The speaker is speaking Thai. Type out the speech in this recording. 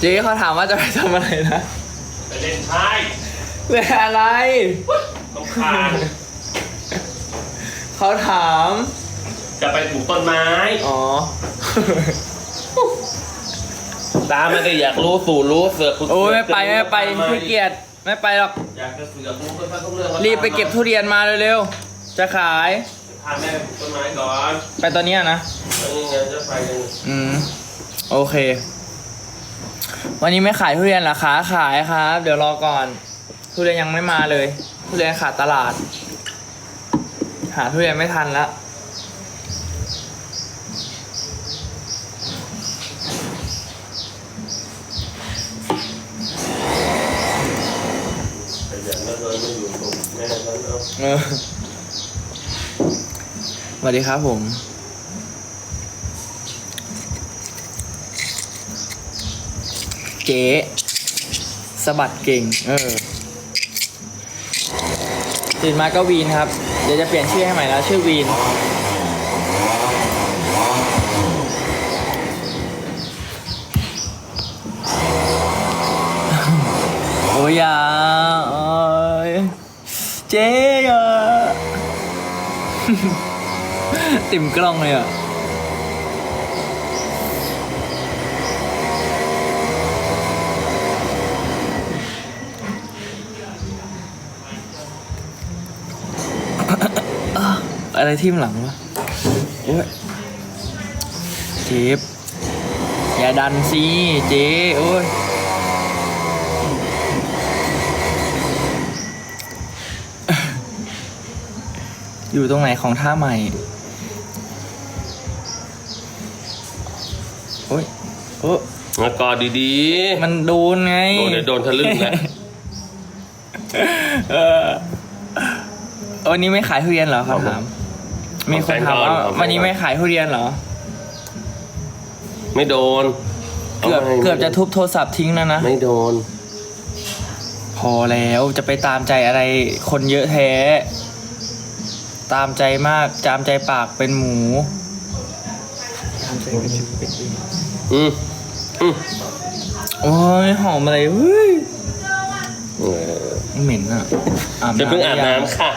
เจ๊เขาถามว่าจะไปทำอะไรนะไปเล่นไพ่เรื่องอะไร ต้องคานเขาถาม จะไปปลูกต้นไม้ อ๋อ ตาไม่ได้อยากรู้สู่รู้เสือกโอ้ยไม่ไปไม่ไปขี้เกียจไม่ไปหรอก อยากจะเสือกรู้กันทุกเรื่องรีบไปเก็บทุเรียนมาเร็วๆ จะขาย พาแม่ไปปลูกต้นไม้ก่อนไปตอนเนี้ยนะแล้วยังไงจะไปกัน อืม โอเค วันนี้ไม่ขายทุเรียนเหรอคะขายครับ เดี๋ยวรอก่อนทุเรียนยังไม่มาเลยทุเรียนขาดตลาด หาทุเรียนไม่ทันละแต่อย่างนั้นเลยไม่อยู่ตรงแม่ฉันเอาเออสวัสดีครับผม เจ๊สะบัดเก่ง เออตื่นมาก็วีนครับ เดี๋ยวจะเปลี่ยนชื่อให้ใหม่แล้ว ชื่อวีน โอ้ยอย่าเอ้ยเจ๊อะติ่มกล้องเลยอะ อะไรทิ่มหลังวะโอ้ยเจ็บอย่าดันสิเจ๊โอ้ยอยู่ตรงไหนของท่าใหม่โอ้ยโอ้แล้วกอดดีมันโดนไง ๆ โดนเดี๋ยวโดนทะลึ่งแหละเออวันนี้ไม่ขายทุเรียนเหรอเขาถาม มีคนถามว่าวันนี้ไม่ขายทุเรียนเหรอ ไม่โดนเกือบาไม่เกือบจะทุบโทรศัพท์ทิ้งแล้วนะ ไม่โดน พอแล้วจะไปตามใจอะไรคนเยอะแท้ ตามใจมากจามใจปากเป็นหมูตามใจกระชุบเป็ดดีอืมอืมโอ้ยหอมอะไรเฮ้ยเออเหม็นอะอาบจะเพิ่งอาบหรืยังน้ำค่ะ